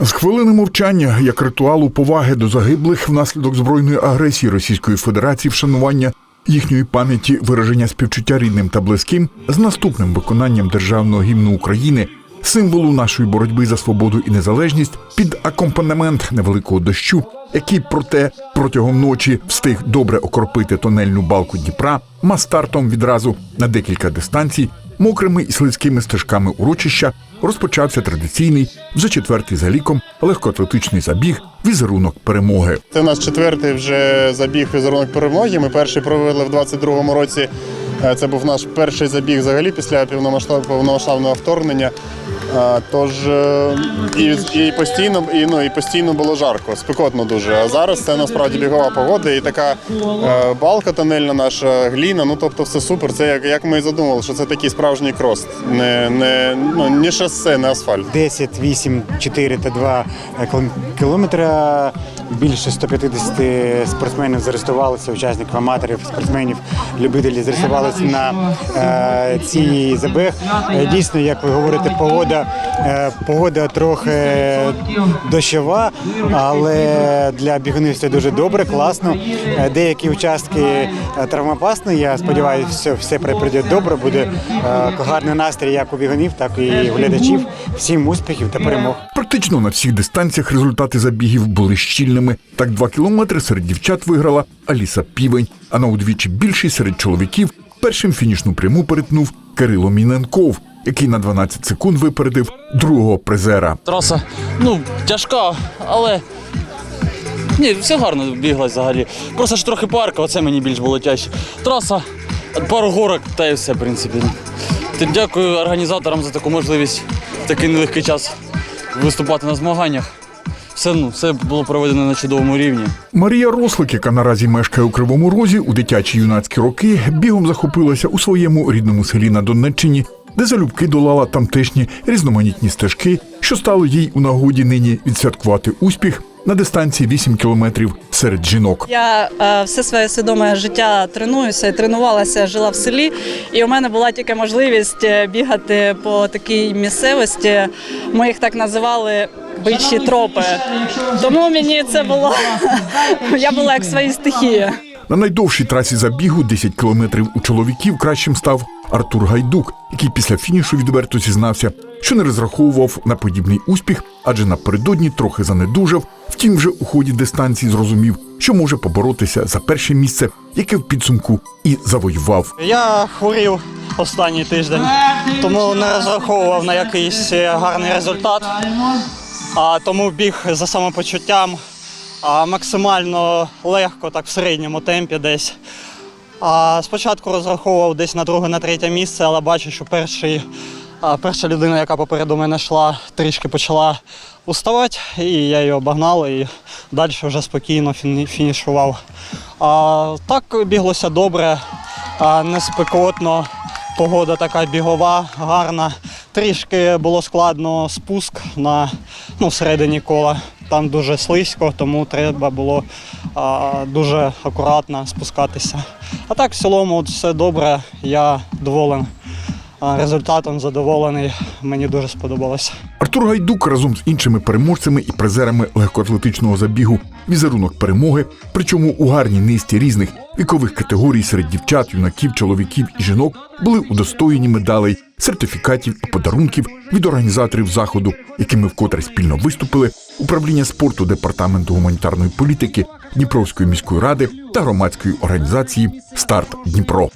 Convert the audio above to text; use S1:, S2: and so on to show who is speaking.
S1: З хвилини мовчання як ритуалу поваги до загиблих внаслідок збройної агресії Російської Федерації, вшанування їхньої пам'яті, вираження співчуття рідним та близьким з наступним виконанням державного гімну України, символу нашої боротьби за свободу і незалежність, під акомпанемент невеликого дощу, який проте протягом ночі встиг добре окропити тонельну балку Дніпра, мастартом відразу на декілька дистанцій, мокрими і слизькими стежками урочища розпочався традиційний, вже четвертий за ліком, легкоатлетичний забіг, візерунок перемоги.
S2: Це наш четвертий вже забіг візерунок перемоги. Ми перший провели в 22-му році. Е, Це був наш перший забіг взагалі після повномасштаб- повномасштабного вторгнення. Е, Тож е, і, і постійно і, ну, і постійно було жарко, спекотно дуже. А зараз це насправді бігова погода і така е, балка тонельна наша гліна. Ну тобто все супер. Це як, як ми і задумали, що це такий справжній крос, не, не, ну, не шосе, не асфальт.
S3: 10, 8, 4 та 2 кілом- кілометра. Більше 150 спортсменів зареєструвалися, учасників аматорів, спортсменів, любителів зареєструвалися на е, цій забіг. Е, Дійсно, як ви говорите, погода, е, погода трохи дощова, але для бігунів це дуже добре, класно. Е, Деякі участки е, травмопасні. Я сподіваюся, все, все пройде добре. Буде е, гарний настрій як у бігунів, так і глядачів. Всім успіхів та перемог.
S1: Практично на всіх дистанціях результати забігів були щільними. Так, два кілометри серед дівчат виграла Аліса Півень, а на удвічі більший серед чоловіків першим фінішну пряму перетнув Кирило Міненков, який на 12 секунд випередив другого призера.
S4: Траса ну, тяжка, але. Ні, все гарно біглось взагалі. Просто ж трохи парка, оце мені більш було тяжче. Траса, пару горок та і все, в принципі. Дякую організаторам за таку можливість в такий нелегкий час виступати на змаганнях. Все, ну, все було проведено на чудовому рівні.
S1: Марія Рослик, яка наразі мешкає у Кривому Розі, у дитячі юнацькі роки бігом захопилася у своєму рідному селі на Донеччині, де залюбки долала тамтешні різноманітні стежки, що стало їй у нагоді нині відсвяткувати успіх на дистанції 8 кілометрів серед жінок.
S5: Я е, все своє свідоме життя тренуюся тренувалася, жила в селі. І у мене була тільки можливість е, бігати по такій місцевості. Ми їх так називали бичі тропи. Тому мені це було я була як в своїй стихії.
S1: На найдовшій трасі забігу 10 кілометрів у чоловіків кращим став Артур Гайдук, який після фінішу відверто зізнався, що не розраховував на подібний успіх, адже напередодні трохи занедужав. Втім, вже у ході дистанції зрозумів, що може поборотися за перше місце, яке в підсумку і завоював.
S6: Я хворів останній тиждень, тому не розраховував на якийсь е, гарний результат. А тому біг за самопочуттям а максимально легко, так в середньому темпі десь. А спочатку розраховував десь на друге, на третє місце, але бачу, що перший, а, перша людина, яка попереду мене йшла, трішки почала уставати, і я її обогнав і далі вже спокійно фінішував. А, так біглося добре, а, не спекотно, погода така бігова, гарна. Трішки було складно спуск на ну, всередині кола. Там дуже слизько, тому треба було а, дуже акуратно спускатися. А так, в цілому, от все добре. Я доволен результатом, задоволений. Мені дуже сподобалося.
S1: Артур Гайдук разом з іншими переможцями і призерами легкоатлетичного забігу візерунок перемоги, причому у гарній низці різних вікових категорій серед дівчат, юнаків, чоловіків і жінок були удостоєні медалей, сертифікатів і подарунків від організаторів заходу, якими вкотре спільно виступили управління спорту департаменту гуманітарної політики Дніпровської міської ради та громадської організації Старт Дніпро.